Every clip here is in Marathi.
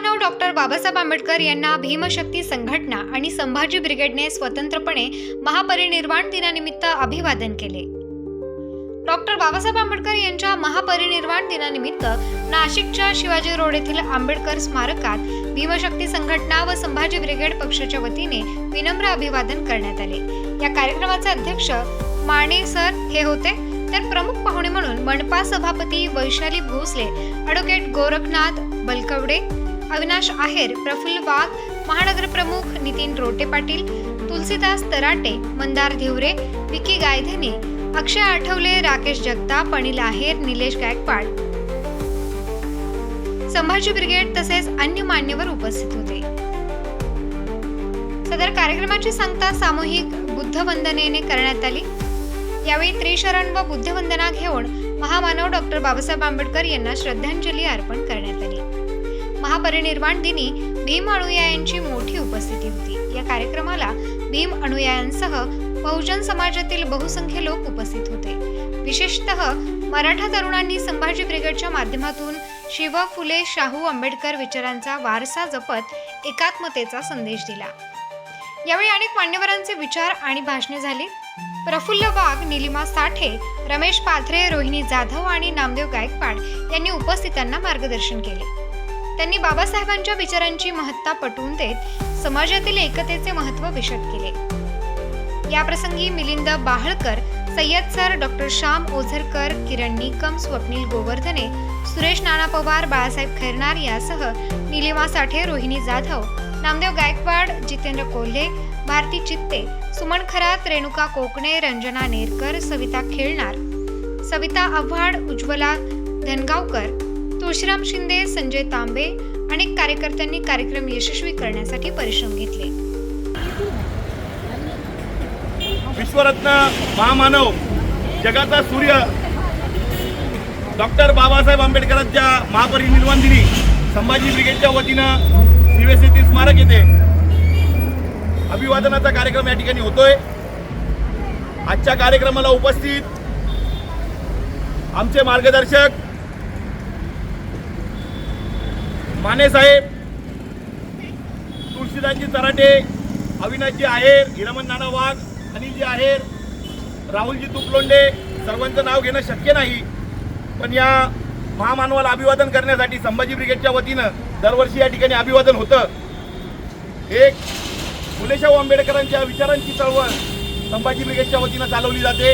महामानव डॉक्टर बाबासाहेब आंबेडकर यांना भीमशक्ती संघटना आणि संभाजी ब्रिगेडने स्वतंत्रपणे महापरिनिर्वाण दिनानिमित्त अभिवादन केले. डॉक्टर बाबासाहेब आंबेडकर यांच्या महापरिनिर्वाण दिनानिमित्त नाशिकच्या शिवाजी रोड येथील आंबेडकर स्मारकात भीमशक्ती संघटना व संभाजी ब्रिगेड पक्षाच्या वतीने विनम्र अभिवादन करण्यात आले. या कार्यक्रमाचे अध्यक्ष माने सर हे होते. तर प्रमुख पाहुणे म्हणून मनपा सभापती वैशाली भोसले ॲडव्होकेट गोरखनाथ बलकवडे अविनाश आहेर प्रफुल्ल वाघ महानगर प्रमुख नितीन रोटे पाटील तुलसीदास तराटे मंदार धिवरे विकी गायधने अक्षय आठवले राकेश जगताप अनिल आहेर निलेश गायकवाड. संभाजी ब्रिगेड तसेच अन्य मान्यवर उपस्थित होते. सदर कार्यक्रमाची सांगता सामूहिक बुद्धवंदनेने करण्यात आली. यावेळी त्रिशरण व बुद्धवंदना घेऊन महामानव डॉक्टर बाबासाहेब आंबेडकर यांना श्रद्धांजली अर्पण करण्यात आली. महापरिनिर्वाण दिनी भीम अनुयायांची मोठी उपस्थिती होती. या कार्यक्रमाला भीम अनुयायांसह बहुजन समाजातील बहुसंख्य लोक उपस्थित होते. विशेषतः मराठा तरुणांनी संभाजी ब्रिगेडच्या माध्यमातून शिव फुले शाहू आंबेडकर विचारांचा वारसा जपत एकात्मतेचा संदेश दिला. यावेळी अनेक मान्यवरांचे विचार आणि भाषणे झाली. प्रफुल्ल वाघ निलिमा साठे रमेश पाथरे रोहिणी जाधव आणि नामदेव गायकवाड यांनी उपस्थितांना मार्गदर्शन केले. त्यांनी बाबासाहेबांच्या विचारांची महत्ता पटवून देत समाजातील एकतेचे महत्त्व विशद केले. याप्रसंगी मिलिंद बाहळकर सय्यद सर डॉक्टर श्याम ओझरकर किरण निकम स्वप्नील गोवर्धने सुरेश नाना पवार बाळासाहेब खैरनार यासह निलिमा साठे रोहिणी जाधव नामदेव गायकवाड जितेंद्र कोल्हे भारती चित्ते सुमन खरात रेणुका कोकणे रंजना नेरकर सविता खेळणार सविता आव्हाड उज्ज्वला धनगावकर तुळशीराम शिंदे संजय तांबे अनेक कार्यकर्त्यांनी कार्यक्रम यशस्वी करण्यासाठी परिश्रम घेतले. विश्वरत्न महामानव जगाचा सूर्य. डॉक्टर बाबासाहेब आंबेडकरांच्या महापरिनिर्वाण दिनी संभाजी ब्रिगेडच्या वतीनं शिवसेती स्मारक येथे अभिवादनाचा कार्यक्रम या ठिकाणी होतोय. आजच्या कार्यक्रमाला उपस्थित आमचे मार्गदर्शक माने साहेब तुळशीदासजी तराटे अविनाशजी आहेर हिरमन नाना वाघ अनिलजी आहेर राहुलजी तुपलोंडे सर्वांचं नाव घेणं शक्य नाही. पण या महामानवाला अभिवादन करण्यासाठी संभाजी ब्रिगेडच्या वतीनं दरवर्षी या ठिकाणी अभिवादन होतं. एक फुलेशाहू आंबेडकरांच्या विचारांची चळवळ संभाजी ब्रिगेडच्या वतीनं चालवली जाते.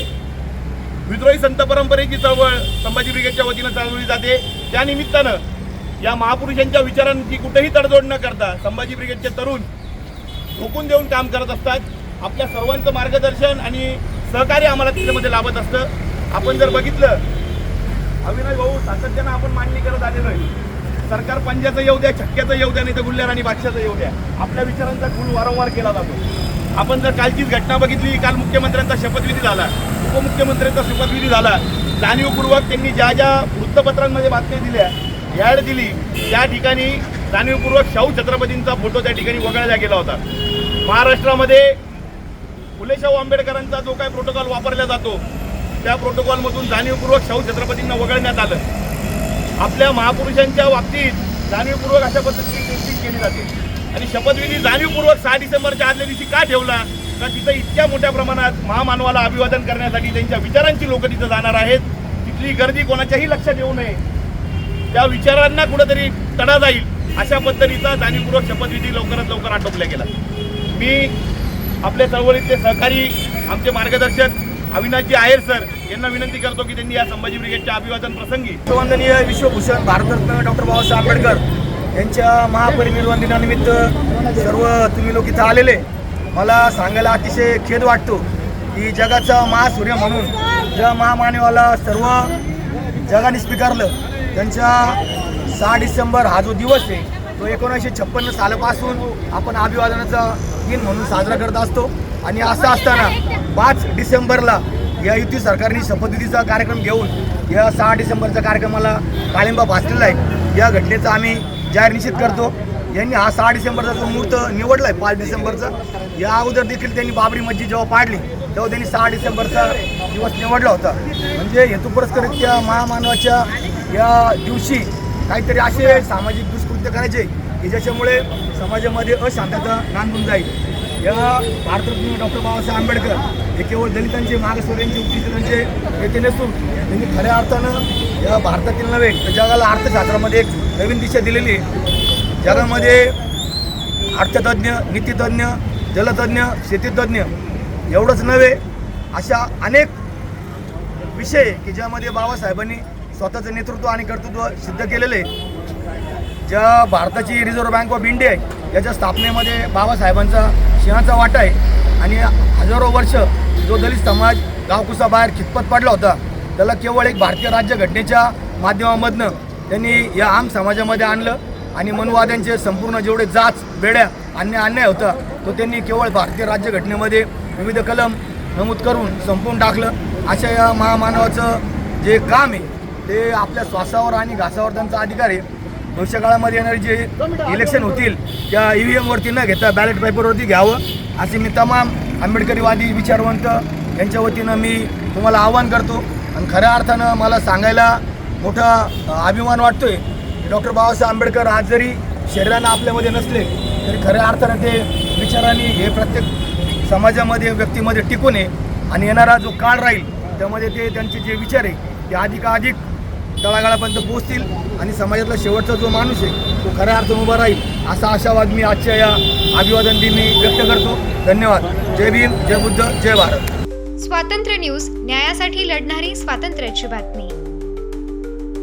विद्रोही संत परंपरेची चळवळ संभाजी ब्रिगेडच्या वतीनं चालवली जाते. त्या निमित्तानं या महापुरुषांच्या विचारांची कुठेही तडजोड न करता संभाजी ब्रिगेडचे तरुण झोकून देऊन काम करत असतात. आपल्या सर्वांचं मार्गदर्शन आणि सहकार्य आम्हाला त्याच्यामध्ये लाभत असतं. आपण जर बघितलं अविनाश भाऊ सातत्यानं आपण मांडणी करत आलेलो आहे. सरकार पंजाचं येऊ द्या छक्क्याचं येऊ द्या नाही तर गुल्ह्या आणि बादशाचं येऊ द्या. आपल्या विचारांचा गुण वारंवार केला जातो. आपण जर कालचीच घटना बघितली काल मुख्यमंत्र्यांचा शपथविधी झाला उपमुख्यमंत्र्यांचा शपथविधी झाला जाणीवपूर्वक त्यांनी ज्या ज्या वृत्तपत्रांमध्ये बातम्या दिल्या याड दिली त्या ठिकाणी जाणीवपूर्वक शाहू छत्रपतींचा फोटो त्या ठिकाणी वगळला गेला होता. महाराष्ट्रामध्ये फुले शाहू आंबेडकरांचा जो काही प्रोटोकॉल वापरला जातो त्या प्रोटोकॉलमधून जाणीवपूर्वक शाहू छत्रपतींना वगळण्यात आलं. आपल्या महापुरुषांच्या बाबतीत जाणीवपूर्वक अशा पद्धतीची टेस्टिंग केली जाते. आणि शपथविधी जाणीवपूर्वक सहा डिसेंबरच्या आदल्या दिवशी का ठेवला? का तिथं इतक्या मोठ्या प्रमाणात महामानवाला अभिवादन करण्यासाठी त्यांच्या विचारांची लोक तिथं जाणार आहेत. तिथली गर्दी कोणाच्याही लक्षात येऊ नये. त्या विचारांना कुठंतरी तडा जाईल अशा पद्धतीचा जाणीवपूर्वक शपथविधी लवकरात लवकर आटोपला गेला. मी आपल्या चळवळीतले सहकारी आमचे मार्गदर्शक अविनाशजी आहेर सर यांना विनंती करतो की त्यांनी या संभाजी ब्रिगेडच्या अभिवादन प्रसंगी वंदनीय विश्वभूषण भारतरत्न डॉक्टर बाबासाहेब आंबेडकर यांच्या महापरिनिर्वाण दिनानिमित्त सर्व तुम्ही लोक इथं आलेले. मला सांगायला अतिशय खेद वाटतो की जगाचा महासूर्य म्हणून ज्या महामानवाला सर्व जगाने स्वीकारलं त्यांच्या सहा डिसेंबर हा जो दिवस आहे तो एकोणीसशे छप्पन्न सालापासून आपण अभिवादनाचा दिन म्हणून साजरा करत असतो. आणि असं असताना पाच डिसेंबरला या युती सरकारने शपथविधीचा कार्यक्रम घेऊन या सहा डिसेंबरच्या कार्यक्रमाला काळिंबा भासलेला आहे. या घटनेचा आम्ही जाहीर निश्चित करतो. यांनी हा सहा डिसेंबरचा जो मुहूर्त निवडला आहे पाच डिसेंबरचा या अगोदर देखील त्यांनी बाबरी मस्जिद जेव्हा पाडली तेव्हा त्यांनी सहा डिसेंबरचा दिवस निवडला होता. म्हणजे हेतुपुरस्करित्या महामानवाच्या या दिवशी काहीतरी असे सामाजिक दुष्कृत्य करायचे की ज्याच्यामुळे समाजामध्ये अशांतता नांदून जाईल. या भारतरत्न डॉक्टर बाबासाहेब आंबेडकर हे केवळ दलितांचे मागासवर्गीयांचे उपजितांचे नेते नसून त्यांनी खऱ्या अर्थानं या भारतातील नव्हे तर जगाला अर्थशास्त्रामध्ये एक नवीन दिशा दिलेली आहे. जगामध्ये अर्थतज्ञ नीतितज्ञ जलतज्ञ शेतीतज्ञ एवढंच नव्हे अशा अनेक विषय की ज्यामध्ये बाबासाहेबांनी स्वतःचं नेतृत्व आणि कर्तृत्व सिद्ध केलेले आहे. ज्या भारताची रिझर्व्ह बँक ऑफ इंडिया आहे याच्या स्थापनेमध्ये बाबासाहेबांचा सिंहाचा वाटा आहे आणि हजारो वर्ष जो दलित समाज गावकुसाबाहेर खितपत पडला होता त्याला केवळ एक भारतीय राज्यघटनेच्या माध्यमामधनं त्यांनी या आम समाजामध्ये आणलं आणि मनुवाद्यांचे संपूर्ण जेवढे जाच बेड्या अन्याय अन्याय होता तो त्यांनी केवळ भारतीय राज्यघटनेमध्ये विविध कलम नमूद करून संपवून टाकलं अशा या महामानवाचं जे काम आहे ते आपल्या श्वासावर आणि घासावर त्यांचा अधिकार आहे. भविष्यकाळामध्ये येणारे जे इलेक्शन होतील त्या ई व्ही एमवरती न घेता बॅलेट पेपरवरती घ्यावं. असे मी तमाम आंबेडकरीवादी विचारवंत यांच्या वतीनं मी तुम्हाला आवाहन करतो. आणि खऱ्या अर्थानं मला सांगायला मोठा अभिमान वाटतोय डॉक्टर बाबासाहेब आंबेडकर आज जरी शरीरानं आपल्यामध्ये नसले तरी खऱ्या अर्थानं ते विचारांनी हे प्रत्येक समाजामध्ये व्यक्तीमध्ये टिकून आहे. आणि येणारा जो काळ राहील त्यामध्ये ते त्यांचे जे विचार आहे ते अधिकाधिक तळागाळापर्यंत पोहोचतील आणि समाजातला शेवटचा जो माणूस आहे तो खऱ्या अर्थानं उभा राहील असा आशावाद मी आजच्या या अभिवादन दिनी मी व्यक्त करतो. धन्यवाद. जय भीम जय बुद्ध जय भारत. स्वातंत्र्य न्यूज न्यायासाठी लढणारी स्वातंत्र्याची बातमी.